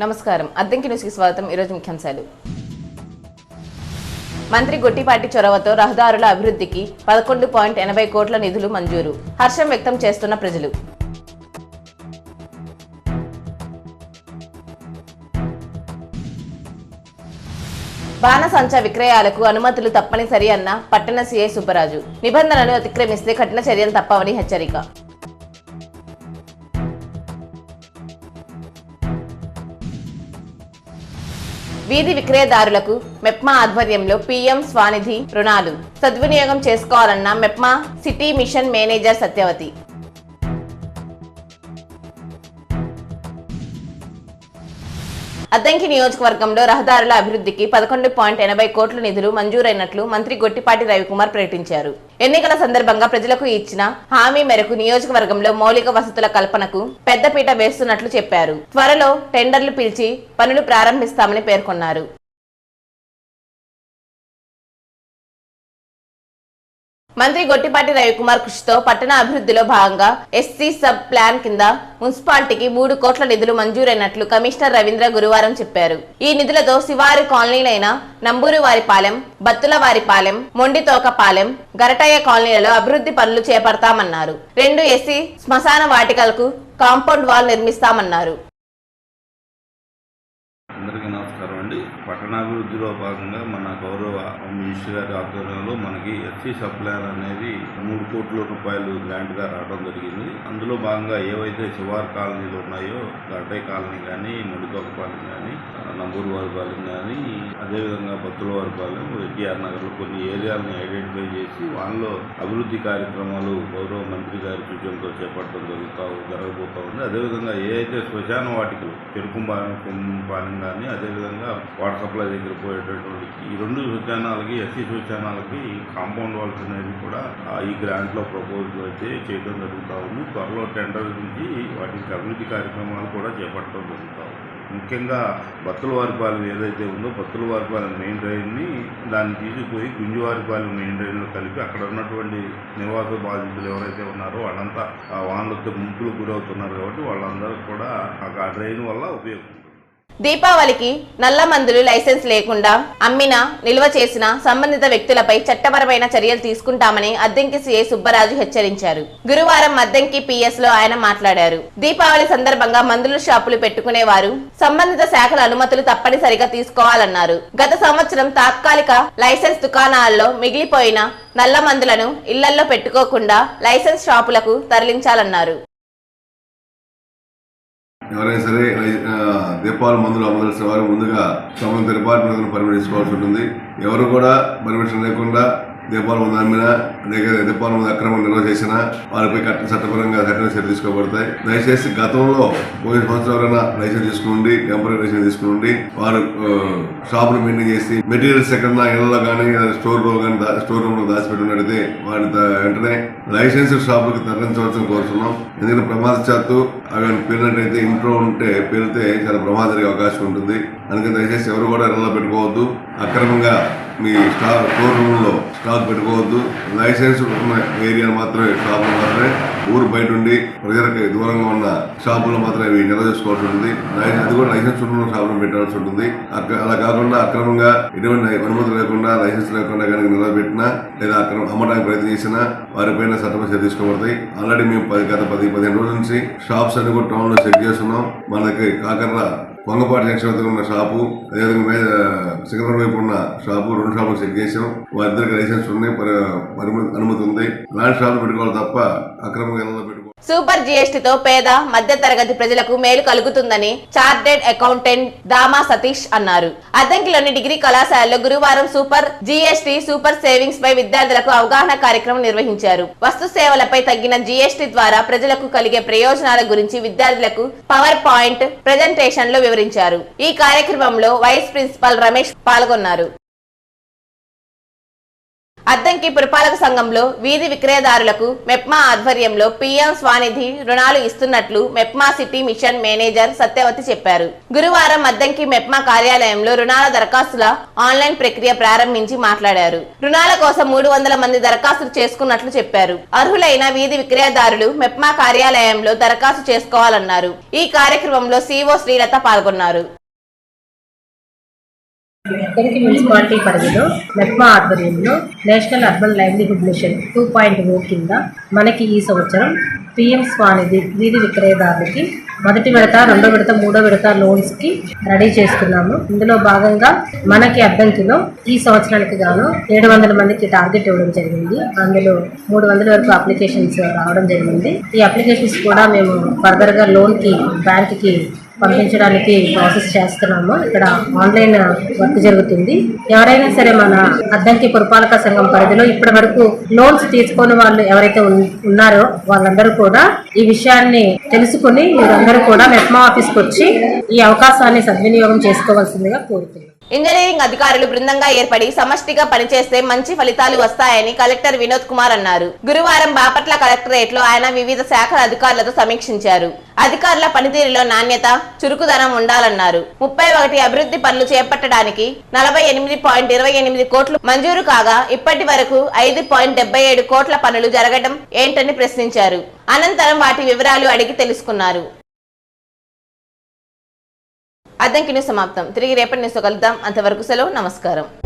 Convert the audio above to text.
నమస్కారం. అద్దంకి న్యూస్కి స్వాగతం. ఈరోజు ముఖ్యాంశాలు. మంత్రి గొట్టిపాటి చొరవతో రహదారుల అభివృద్ధికి పదకొండు పాయింట్ ఎనభై కోట్ల నిధులు మంజూరు. హర్షం వ్యక్తం చేస్తున్న ప్రజలు. బాణసంచా విక్రయాలకు అనుమతులు తప్పనిసరి అన్న పట్టణ సీఐ సుబ్బరాజు. నిబంధనలు అతిక్రమిస్తే కఠిన చర్యలు తప్పవని హెచ్చరిక. వీధి విక్రయదారులకు మెప్మా ఆధ్వర్యంలో పీఎం స్వానిధి రుణాలు సద్వినియోగం చేసుకోవాలన్న MEPMA city mission manager Satyavathi. Addanki నియోజకవర్గంలో రహదారుల అభివృద్ధికి పదకొండు పాయింట్ ఎనభై కోట్ల నిధులు మంజూరైనట్లు మంత్రి గొట్టిపాటి రవికుమార్ ప్రకటించారు. ఎన్నికల సందర్భంగా ప్రజలకు ఇచ్చిన హామీ మేరకు నియోజకవర్గంలో మౌలిక వసతుల కల్పనకు పెద్దపీట వేస్తున్నట్లు చెప్పారు. త్వరలో టెండర్లు పిలిచి పనులు ప్రారంభిస్తామని పేర్కొన్నారు. మంత్రి గొట్టిపాటి రవికుమార్ కృషితో పట్టణ అభివృద్ధిలో భాగంగా ఎస్సీ సబ్ ప్లాన్ కింద మున్సిపాలిటీకి మూడు కోట్ల నిధులు మంజూరైనట్లు కమిషనర్ రవీంద్ర గురువారం చెప్పారు. ఈ నిధులతో శివారు కాలనీలైన నంబూరు వారిపాలెం బత్తుల వారిపాలెం మొండితోకపాలెం గరటయ్య కాలనీలలో అభివృద్ధి పనులు చేపడతామన్నారు. రెండు ఎస్సీ శ్మశాన వాటికలకు కాంపౌండ్ వాల్ నిర్మిస్తామన్నారు. అండి పట్టణాభివృద్ధిలో భాగంగా మన గౌరవ మినిస్టర్ గారి ఆధ్వర్యంలో మనకి ఎస్సీ సప్లైర్ అనేది మూడు కోట్ల రూపాయలు గ్రాంట్గా రావడం జరిగింది. అందులో భాగంగా ఏవైతే శివార్ కాలనీలు ఉన్నాయో గడ్డై కాలనీ కానీ ముడితోకపాలెం కానీ నంబూరు వారిపాలెం కానీ అదేవిధంగా బత్తుల వారిపాలెం ఎన్టీఆర్ నగర్లో కొన్ని ఏరియాలను ఐడెంటిఫై చేసి వాళ్ళలో అభివృద్ధి కార్యక్రమాలు గౌరవ మంత్రి గారి సూచనతో చేపట్టడం జరుగుతా జరగబోతా ఉంది. అదేవిధంగా ఏ అయితే శ్మశాన వాటికలు చెరుకుంపాలెం కుంపాలెం కానీ అదేవిధంగా వాటర్ సప్లై దగ్గర పోయేటటువంటి ఈ రెండు విధానాలకి ఎస్సీ సూచనాలకి కాంపౌండ్ వాల్స్ అనేవి కూడా ఈ గ్రాంట్లో ప్రపోజల్ అయితే చేయడం జరుగుతూ ఉంది. త్వరలో టెండర్ నుంచి వాటికి అభివృద్ధి కార్యక్రమాలు కూడా చేపట్టడం జరుగుతూ ఉంది. ముఖ్యంగా బత్తులవారిపాలెం ఏదైతే ఉందో బత్తులవారిపాలెం మెయిన్ డ్రైన్ని దాన్ని తీసుకుపోయి గుంజువారిపాలెం మెయిన్ డ్రైన్లో కలిపి అక్కడ ఉన్నటువంటి నివాస బాధితులు ఎవరైతే ఉన్నారో వాళ్ళంతా ఆ వానలతో ముంపులు గురవుతున్నారు కాబట్టి వాళ్ళందరూ కూడా ఆ డ్రైన్ వల్ల ఉపయోగం. దీపావళికి నల్ల మందులు లైసెన్స్ లేకుండా అమ్మిన నిల్వ చేసిన సంబంధిత వ్యక్తులపై చట్టపరమైన చర్యలు తీసుకుంటామని అద్దెంకి సీఐ సుబ్బరాజు హెచ్చరించారు. గురువారం అద్దెంకి పిఎస్లో ఆయన మాట్లాడారు. దీపావళి సందర్భంగా మందుల షాపులు పెట్టుకునేవారు సంబంధిత శాఖల అనుమతులు తప్పనిసరిగా తీసుకోవాలన్నారు. గత సంవత్సరం తాత్కాలిక లైసెన్స్ దుకాణాల్లో మిగిలిపోయిన నల్ల మందులను ఇళ్ళల్లో పెట్టుకోకుండా లైసెన్స్ షాపులకు తరలించాలన్నారు. ఎవరైనా సరే దీపాలు దీపావళి మందులు అమ్మదలసిన వారు ముందుగా సంబంధిత డిపార్ట్మెంట్ పర్మిషన్ తీసుకోవాల్సి ఉంటుంది. ఎవరు కూడా పర్మిషన్ లేకుండా దీపావళి ముందు అమ్మినా దగ్గర దీపావళి ముందు అక్రమం నిల్వ చేసినా వారిపై కట్ట చట్టపరంగా కఠిన చర్య తీసుకోబడతాయి. దయచేసి గతంలో పోయిన సంవత్సరం ఎవరైనా లైసెన్స్ తీసుకోండి టెంపరీ లైసెన్స్ తీసుకోండి వారు షాపులు మెయింటైన్ చేసి మెటీరియల్స్ ఎక్కడన్నా ఇళ్ళలో కానీ స్టోర్ రూమ్ కానీ స్టోర్ రూమ్లో దాచిపెట్టినట్టయితే వారి వెంటనే లైసెన్స్ షాపులకు తరలించవలసిన కోరుతున్నాం ఎందుకంటే ప్రమాదశాత్తు అవి పేరినట్టయితే ఇంట్లో ఉంటే పేరితే చాలా ప్రమాద జరిగే అవకాశం ఉంటుంది. అందుకని దయచేసి ఎవరు కూడా ఇళ్ళలో పెట్టుకోవద్దు. అక్రమంగా మీ స్టాక్ స్టోర్ రూమ్లో స్టాక్ పెట్టుకోవద్దు. లైసెన్స్ ఉన్న ఏరియా మాత్రమే షాపులు మాత్రమే. ఊరు బయట ఉండి ప్రజలకు దూరంగా ఉన్న షాపులో మాత్రమే ఇవి నిల్వ చేసుకోవాల్సి ఉంటుంది. లై- అది కూడా లైసెన్స్ ఉన్న షాపులో పెట్టాల్సి ఉంటుంది. అలా కాకుండా అక్రమంగా ఎటువంటి అనుమతి లేకుండా లైసెన్స్ లేకుండా కనుక నిలబెట్టినా లేదా అక్రమ అమ్మడానికి ప్రయత్నం చేసినా వారిపైన చట్టం చర్య తీసుకోబడతాయి. ఆల్రెడీ మేము పది గత పది పదిహేను రోజుల నుంచి షాప్స్ అన్ని కూడా టౌన్లో చెక్ చేస్తున్నాం. మనకి కాకర్ల వంగపాటి జంక్షన్ వద్ద ఉన్న షాపు అదేవిధంగా మీద సికింద్రాబాద్ వైపు ఉన్న షాపు రెండు షాపులు చెక్ చేసాం వారిద్దరికి లైసెన్స్ ఉన్నాయి అనుమతి ఉంది. అలాంటి షాపులు పెట్టుకోవాలి తప్ప అక్రమంగా సూపర్ జీఎస్టీతో పేద మధ్య తరగతి ప్రజలకు మేలు కలుగుతుందని చార్టెడ్ అకౌంటెంట్ దామా సతీష్ అన్నారు. అద్దంకిలోని డిగ్రీ కళాశాలలో గురువారం సూపర్ జీఎస్టీ సూపర్ సేవింగ్స్ పై విద్యార్థులకు అవగాహన కార్యక్రమం నిర్వహించారు. వస్తు సేవలపై తగ్గిన జీఎస్టీ ద్వారా ప్రజలకు కలిగే ప్రయోజనాల గురించి విద్యార్థులకు పవర్ పాయింట్ ప్రజెంటేషన్లో వివరించారు. ఈ కార్యక్రమంలో వైస్ ప్రిన్సిపాల్ రమేష్ పాల్గొన్నారు. అద్దంకి పురపాలక సంఘంలో వీధి విక్రయదారులకు మెప్మా ఆధ్వర్యంలో పీఎం స్వానిధి రుణాలు ఇస్తున్నట్లు MEPMA city mission manager Satyavathi చెప్పారు. గురువారం అద్దంకి మెప్మా కార్యాలయంలో రుణాల దరఖాస్తుల ఆన్లైన్ ప్రక్రియ ప్రారంభించి మాట్లాడారు. రుణాల కోసం మూడు వందల మంది దరఖాస్తులు చేసుకున్నట్లు చెప్పారు. అర్హులైన వీధి విక్రయదారులు మెప్మా కార్యాలయంలో దరఖాస్తు చేసుకోవాలన్నారు. ఈ కార్యక్రమంలో సిఓ శ్రీలత పాల్గొన్నారు. అక్కడికి మున్సిపాలిటీ పరిధిలో మెప్మా ఆధ్వర్యంలో national urban livelihood mission two point O కింద మనకి ఈ సంవత్సరం పిఎం స్వానిధి వీధి విక్రయదారులకి మొదటి విడత రెండో విడత మూడో విడత లోన్స్కి రెడీ చేస్తున్నాము. ఇందులో భాగంగా మనకి అద్దంకిలో ఈ సంవత్సరానికి గాను ఏడు వందల మందికి టార్గెట్ ఇవ్వడం జరిగింది. అందులో మూడు వందల వరకు అప్లికేషన్స్ రావడం జరిగింది. ఈ అప్లికేషన్స్ కూడా మేము ఫర్దర్గా లోన్కి బ్యాంక్కి పంపించడానికి ప్రాసెస్ చేస్తున్నాము. ఇక్కడ ఆన్లైన్ వర్క్ జరుగుతుంది. ఎవరైనా సరే మన అద్దంకి పురపాలక సంఘం పరిధిలో ఇప్పటి వరకు లోన్స్ తీసుకొని వాళ్ళు ఎవరైతే ఉన్నారో వాళ్ళందరూ కూడా ఈ విషయాన్ని తెలుసుకుని మీరందరూ కూడా మెప్మా ఆఫీస్కి వచ్చి ఈ అవకాశాన్ని సద్వినియోగం చేసుకోవాల్సిందిగా కోరుతున్నాం. ఇంజనీరింగ్ అధికారులు బృందంగా ఏర్పడి సమష్టిగా పనిచేస్తే మంచి ఫలితాలు వస్తాయని కలెక్టర్ వినోద్ కుమార్ అన్నారు. గురువారం బాపట్ల కలెక్టరేట్లో ఆయన వివిధ శాఖల అధికారులతో సమీక్షించారు. అధికారుల పనితీరులో నాణ్యత చురుకుదనం ఉండాలన్నారు. ముప్పై ఒకటి అభివృద్ధి పనులు చేపట్టడానికి నలభై ఎనిమిది పాయింట్ ఇరవై ఎనిమిది కోట్లు మంజూరు కాగా ఇప్పటి వరకు ఐదు పాయింట్ డెబ్బై ఏడు కోట్ల పనులు జరగడం ఏంటని ప్రశ్నించారు. అనంతరం వాటి వివరాలు అడిగి తెలుసుకున్నారు. అద్దంకి న్యూస్ సమాప్తం. తిరిగి రేపటి న్యూస్ కలుద్దాం. అంతవరకు సెలవు. నమస్కారం.